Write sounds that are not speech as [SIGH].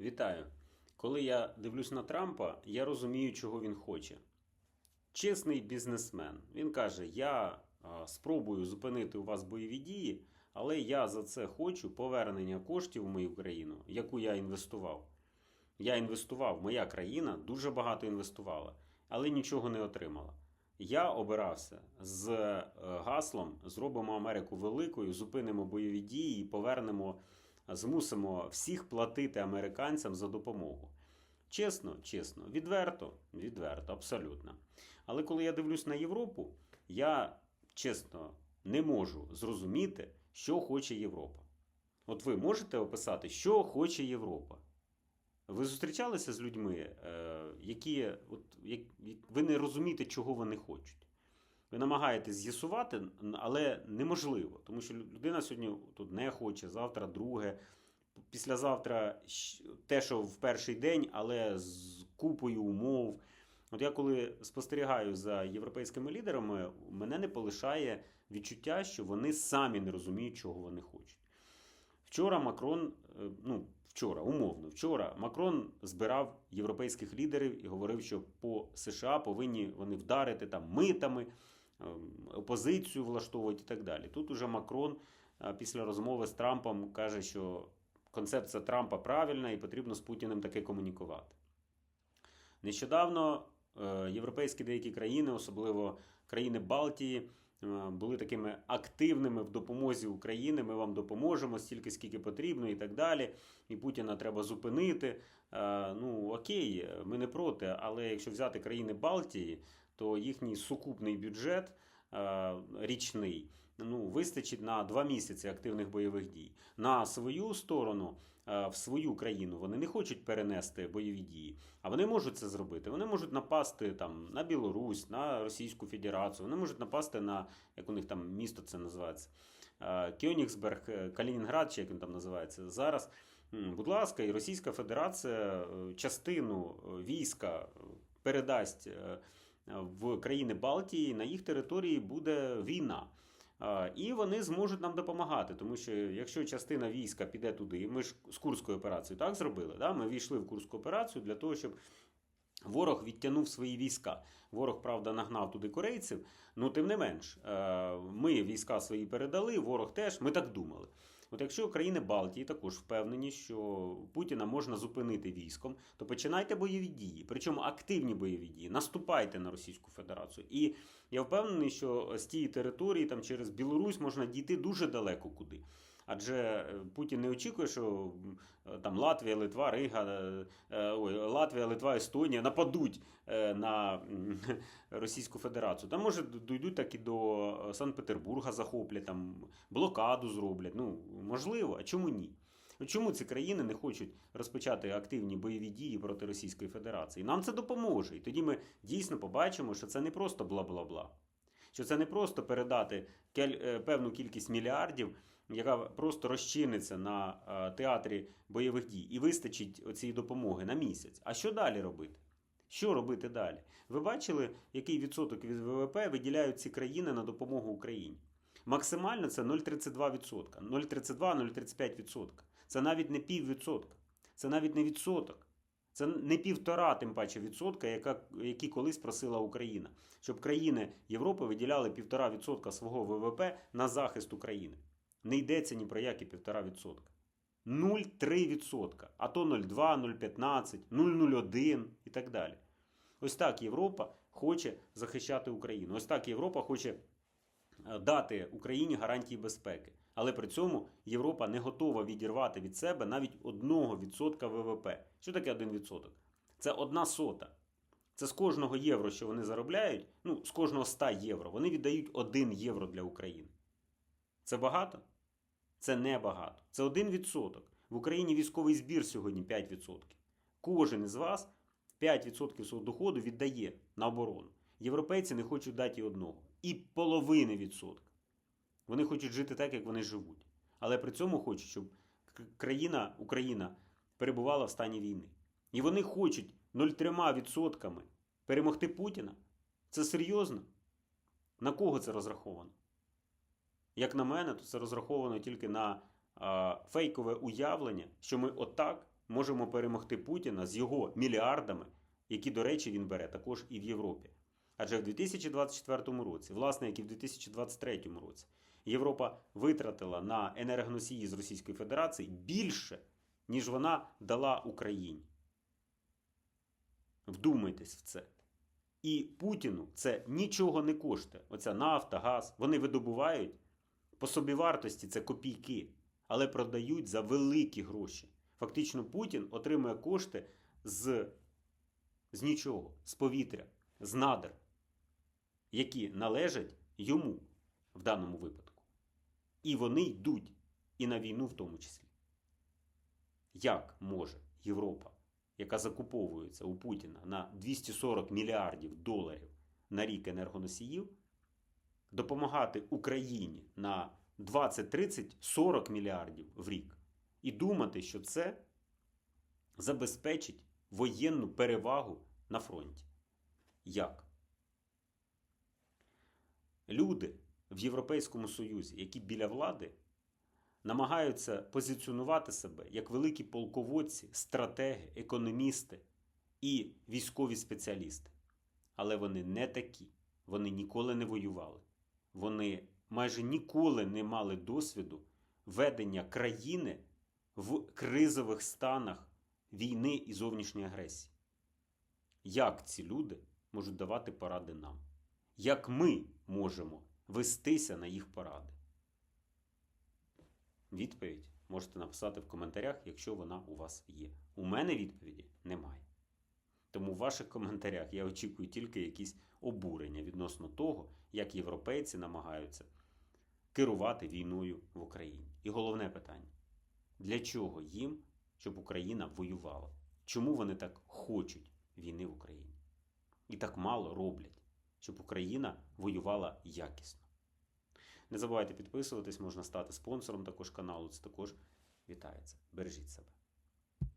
Вітаю! Коли я дивлюсь на Трампа, я розумію, чого він хоче. Чесний бізнесмен. Він каже: Я спробую зупинити у вас бойові дії, але я за це хочу повернення коштів в мою країну, яку я інвестував. Я інвестував, моя країна дуже багато інвестувала, але нічого не отримала. Я обирався з е, гаслом: зробимо Америку великою, зупинимо бойові дії і повернемо змусимо всіх платити американцям за допомогу. Чесно, чесно, відверто, відверто, абсолютно. Але коли я дивлюсь на Європу, я чесно не можу зрозуміти, що хоче Європа. От ви можете описати, що хоче Європа? Ви зустрічалися з людьми, е, які от, як, ви не розумієте, чого вони хочуть. Ви намагаєтесь з'ясувати, але неможливо, тому що людина сьогодні тут не хоче, завтра друге, післязавтра те, що в перший день, але з купою умов. От я коли спостерігаю за європейськими лідерами, мене не полишає відчуття, що вони самі не розуміють, чого вони хочуть. Вчора Макрон, е, ну вчора, умовно, вчора Макрон збирав європейських лідерів і говорив, що по США повинні вони вдарити там митами. Ем, опозицію влаштовують і так далі. Тут уже Макрон е, після розмови з Трампом каже, що концепція Трампа правильна і потрібно з Путіним таке комунікувати. Нещодавно е, європейські деякі країни, особливо країни Балтії, були такими активними в допомозі України. Ми вам допоможемо стільки, скільки потрібно, і так далі. І Путіна треба зупинити. Ну окей, ми не проти, але якщо взяти країни Балтії, то їхній сукупний бюджет е, річний ну, вистачить на два місяці активних бойових дій. На свою сторону, е, в свою країну, вони не хочуть перенести бойові дії, а вони можуть це зробити. Вони можуть напасти там на Білорусь, на Російську Федерацію, вони можуть напасти на як у них там місто це називається е, Кьонігсберг, Калінінград, чи як він там називається зараз. Будь ласка, і Російська Федерація частину війська передасть в країни Балтії, на їх території буде війна. І вони зможуть нам допомагати, тому що якщо частина війська піде туди, ми ж з Курською операцією так зробили. Да? Ми війшли в Курську операцію для того, щоб ворог відтягнув свої війська. Ворог, правда, нагнав туди корейців, але тим не менш, ми війська свої передали, ворог теж, ми так думали. От якщо країни Балтії також впевнені, що Путіна можна зупинити військом, то починайте бойові дії, причому активні бойові дії, наступайте на Російську Федерацію. І я впевнений, що з тієї території там через Білорусь можна дійти дуже далеко куди. Адже е, Путін не очікує, що там Латвія, Литва, Рига, е, е, ой, Латвія, Литва, Естонія нападуть на [LAUGHS] Російську Федерацію. Там може дійдуть так і до Санкт-Петербурга, захоплять, там блокаду зроблять. Ну можливо, а чому ні? Чому ці країни не хочуть розпочати активні бойові дії проти Російської Федерації? Нам це допоможе. І тоді ми дійсно побачимо, що це не просто бла-бла-бла. Що це не просто передати певну кількість мільярдів яка просто розчиниться на е, театрі бойових дій, і вистачить цієї допомоги на місяць. А що далі робити? Що робити далі? Ви бачили, який відсоток від ВВП виділяють ці країни на допомогу Україні? Максимально це 0,32%. 0,32-0,35%. Це навіть не піввідсотка. Це навіть не відсоток. Це не півтора, тим паче відсотка, яка, які колись просила Україна, щоб країни Європи виділяли півтора відсотка свого ВВП на захист України не йдеться ні про які 1,5%. 0,3%, а то 0,2, 0,15, 0,01 і так далі. Ось так Європа хоче захищати Україну. Ось так Європа хоче дати Україні гарантії безпеки. Але при цьому Європа не готова відірвати від себе навіть 1% ВВП. Що таке 1%? Це одна сота. Це з кожного євро, що вони заробляють, ну, з кожного 100 євро, вони віддають 1 євро для України. Це багато? Це небагато. Це 1%. В Україні військовий збір сьогодні 5%. Кожен із вас 5% свого доходу віддає на оборону. Європейці не хочуть дати одного. І половини відсотка. Вони хочуть жити так, як вони живуть. Але при цьому хочуть, щоб країна, Україна перебувала в стані війни. І вони хочуть 0,3% перемогти Путіна. Це серйозно? На кого це розраховано? Як на мене, то це розраховано тільки на а, фейкове уявлення, що ми отак можемо перемогти Путіна з його мільярдами, які, до речі, він бере також і в Європі. Адже в 2024 році, власне, як і в 2023 році, Європа витратила на енергоносії з Російської Федерації більше, ніж вона дала Україні. Вдумайтесь в це. І Путіну це нічого не коштує. Оця нафта, газ. Вони видобувають по собівартості це копійки, але продають за великі гроші. Фактично, Путін отримує кошти з, з нічого, з повітря, з надр, які належать йому в даному випадку. І вони йдуть і на війну в тому числі. Як може Європа, яка закуповується у Путіна на 240 мільярдів доларів на рік енергоносіїв, допомагати Україні на 20, 30, 40 мільярдів в рік і думати, що це забезпечить воєнну перевагу на фронті? Як? Люди в Європейському Союзі, які біля влади, намагаються позиціонувати себе як великі полководці, стратеги, економісти і військові спеціалісти. Але вони не такі. Вони ніколи не воювали. Вони майже ніколи не мали досвіду ведення країни в кризових станах війни і зовнішньої агресії. Як ці люди можуть давати поради нам? Як ми можемо вестися на їх поради? Відповідь можете написати в коментарях, якщо вона у вас є. У мене відповіді немає. Тому в ваших коментарях я очікую тільки якісь обурення відносно того, як європейці намагаються керувати війною в Україні. І головне питання: для чого їм, щоб Україна воювала? Чому вони так хочуть війни в Україні? І так мало роблять, щоб Україна воювала якісно. Не забувайте підписуватись, можна стати спонсором також каналу. Це також вітається. Бережіть себе.